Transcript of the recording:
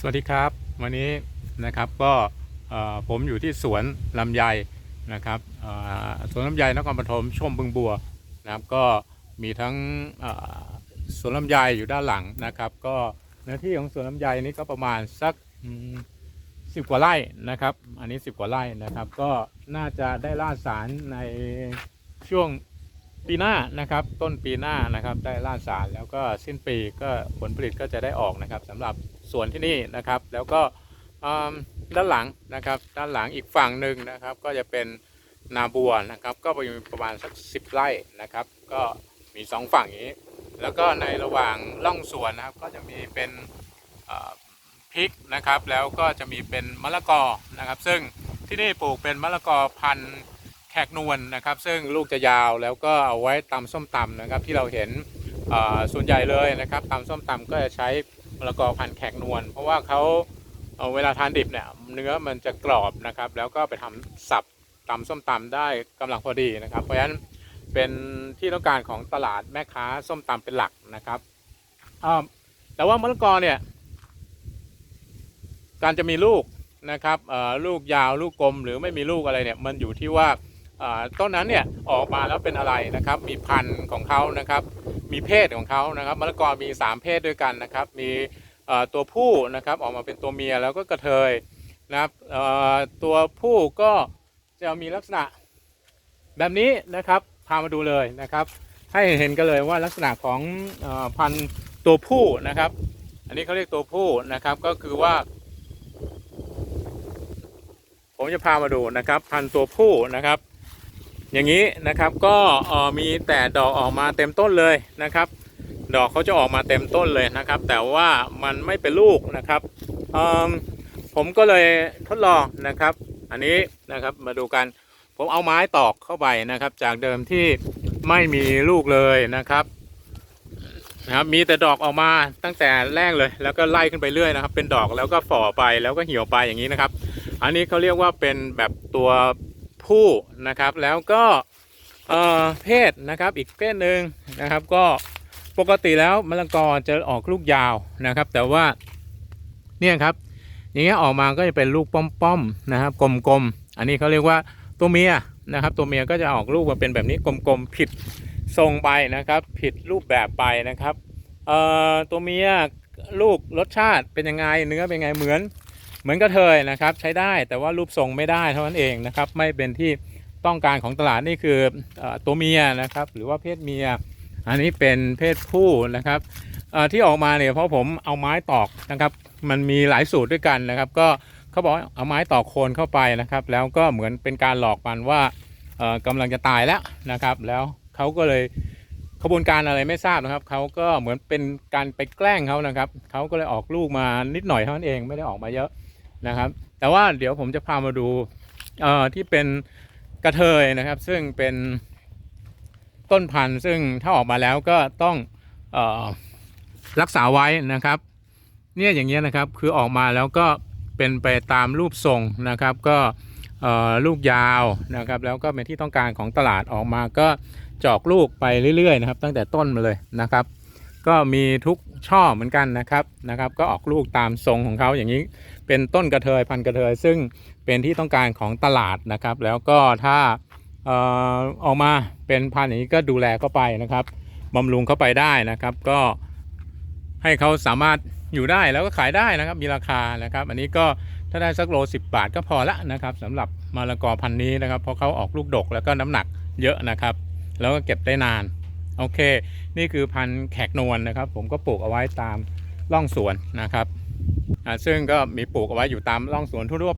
สวัสดีครับ วันนี้นะครับก็ผมอยู่ที่สวนลำไยนะครับสวนลำไยนครปฐมชมบึงบัวนะครับก็มีทั้งสวนลำไยอยู่ด้านหลังนะครับ ก็เนื้อที่ของสวนลำไยนี้ก็ประมาณสักสิบกว่าไร่นะครับ อันนี้10กว่าไร่นะครับ ก็น่าจะได้ล่าสารในช่วง ปีหน้านะครับต้นปีหน้านะครับได้ล่าสารแล้วก็สิ้นปีก็ผลผลิตก็จะได้ออกนะครับสำหรับสวนที่นี่นะครับ แล้วก็ด้านหลังนะครับด้านหลังอีกฝั่งหนึ่งนะครับ ก็จะเป็นนาบัวนะครับ ก็ประมาณสักสิบไร่นะครับ ก็มีสองฝั่งนี้ แล้วก็ในระหว่างล่องสวนนะครับ ก็จะมีเป็นพริกนะครับ แล้วก็จะมีเป็นมะละกอนะครับ ซึ่งที่นี่ปลูกเป็นมะละกอพันธุ์ แขกนวลนะครับ ซึ่งลูกจะยาวแล้วก็เอาไว้ตำส้มตำนะครับ ที่เราเห็นส่วนใหญ่เลยนะครับตำส้มตำก็จะใช้มะละกอพันแขกนวลเพราะว่าเขาเอาเวลาทานดิบเนี่ยเนื้อมันจะกรอบนะครับ แล้วก็ไปทำสับตำส้มตำได้กำลังพอดีนะครับ เพราะฉะนั้นเป็นที่ต้องการของตลาดแม่ค้าส้มตำเป็นหลักนะครับแต่ว่ามะละกอเนี่ย การจะมีลูกนะครับลูกยาวลูกกลมหรือไม่มีลูกอะไรเนี่ยมันอยู่ที่ว่า ต้นนั้นเนี่ยออกมาแล้วเป็นอะไรนะครับ มีพันธุ์ของเขานะครับ มีเพศของเขานะครับมะละกอมี 3 เพศด้วยกันนะครับ มีตัวผู้นะครับออกมาเป็นตัวเมียแล้วก็กระเทยนะครับตัวผู้ก็จะมีลักษณะแบบนี้นะครับพามาดูเลยนะครับ ให้เห็นกันเลยว่าลักษณะของอพันธุ์ตัวผู้นะครับ อันนี้เขาเรียกตัวผู้นะครับก็คือว่า ผมจะพามาดูนะครับ พันธุ์ตัวผู้นะครับ อย่างนี้นะครับก็มีแต่ดอกออกมาเต็มต้นเลยนะครับ ดอกเขาจะออกมาเต็มต้นเลยนะครับ แต่ว่ามันไม่เป็นลูกนะครับผมก็เลยทดลองนะครับ อันนี้นะครับมาดูกันผมเอาไม้ตอกเข้าไปนะครับ จากเดิมที่ไม่มีลูกเลยนะครับนะครับมีแต่ดอกออกมาตั้งแต่แรกเลย แล้วก็ไล่ขึ้นไปเรื่อยนะครับ เป็นดอกแล้วก็ฝ่อไปแล้วก็เหี่ยวไปอย่างนี้นะครับ อันนี้เขาเรียกว่าเป็นแบบตัว ผู้นะครับ แล้วก็เพศนะครับอีกเพศหนึ่งนะครับ ก็ปกติแล้วมะละกอจะออกลูกยาวนะครับ แต่ว่าเนี่ยครับอย่างเงี้ยออกมาก็จะเป็นลูกป้อมๆนะครับกลมๆอันนี้เขาเรียกว่าตัวเมียนะครับ ตัวเมียก็จะออกลูกมาเป็นแบบนี้กลมๆผิดทรงไปนะครับ ผิดรูปแบบไปนะครับตัวเมียลูกรสชาติเป็นยังไงเนื้อเป็นยังไงเหมือน เหมือนกระเทยนะครับใช้ได้แต่ว่ารูปทรงไม่ได้เท่านั้นเองนะครับไม่เป็นที่ต้องการของตลาดนี่คืออตัวเมียนะครับหรือว่าเพศเมีย อันนี้เป็นเพศผู้นะครับที่ออกมาเนี่ยเพราะผมเอาไม้ตอกนะครับ มันมีหลายสูตรด้วยกันนะครับ ก็เขาบอกเอาไม้ตอกโคนเข้าไปนะครับ แล้วก็เหมือนเป็นการหลอกมันว่าเอ่อกำลังจะตายแล้วนะครับ แล้วเขาก็เลยขบวนการอะไรไม่ทราบนะครับเขาก็เหมือนเป็นการไปแกล้งเขานะครับเขาก็เลยออกลูกมานิดหน่อยเท่านั้นเองไม่ได้ออกมาเยอะ นะครับ แต่ว่าเดี๋ยวผมจะพามาดูเอ่อที่เป็นกระเทยนะครับ ซึ่งเป็นต้นพันธุ์ซึ่งถ้าออกมาแล้วก็ต้องออรักษาไว้นะครับ เนี่ยอย่างเงี้ยนะครับคือออกมาแล้วก็เป็นไปตามรูปทรงนะครับ ก็ลูกยาวนะครับ แล้วก็เป็นที่ต้องการของตลาดออกมาก็จอกลูกไปเรื่อยๆนะครับ ตั้งแต่ต้นมาเลยนะครับ ก็มีทุก ช่อเหมือนกันนะครับนะครับ ก็ออกลูกตามทรงของเขาอย่างนี้เป็นต้นกระเทยพันกระเทย ซึ่งเป็นที่ต้องการของตลาดนะครับ แล้วก็ถ้าเออออกมาเป็นพันธุ์อย่างนี้ก็ดูแลเข้าไปนะครับบำรุงเข้าไปได้นะครับ ก็ให้เขาสามารถอยู่ได้แล้วก็ขายได้นะครับมีราคานะครับ อันนี้ก็ถ้าได้สักโล 10 บาทก็พอละนะครับสำหรับมะละกอพันธุ์นี้นะครับเพราะเขาออกลูกดกแล้วก็น้ำหนักเยอะนะครับ แล้วก็เก็บได้นาน โอเค นี่คือพันธุ์แขกนวลนะครับ ผมก็ปลูกเอาไว้ตามร่องสวนนะครับซึ่งก็มีปลูกเอาไว้อยู่ตามร่องสวนทั่ว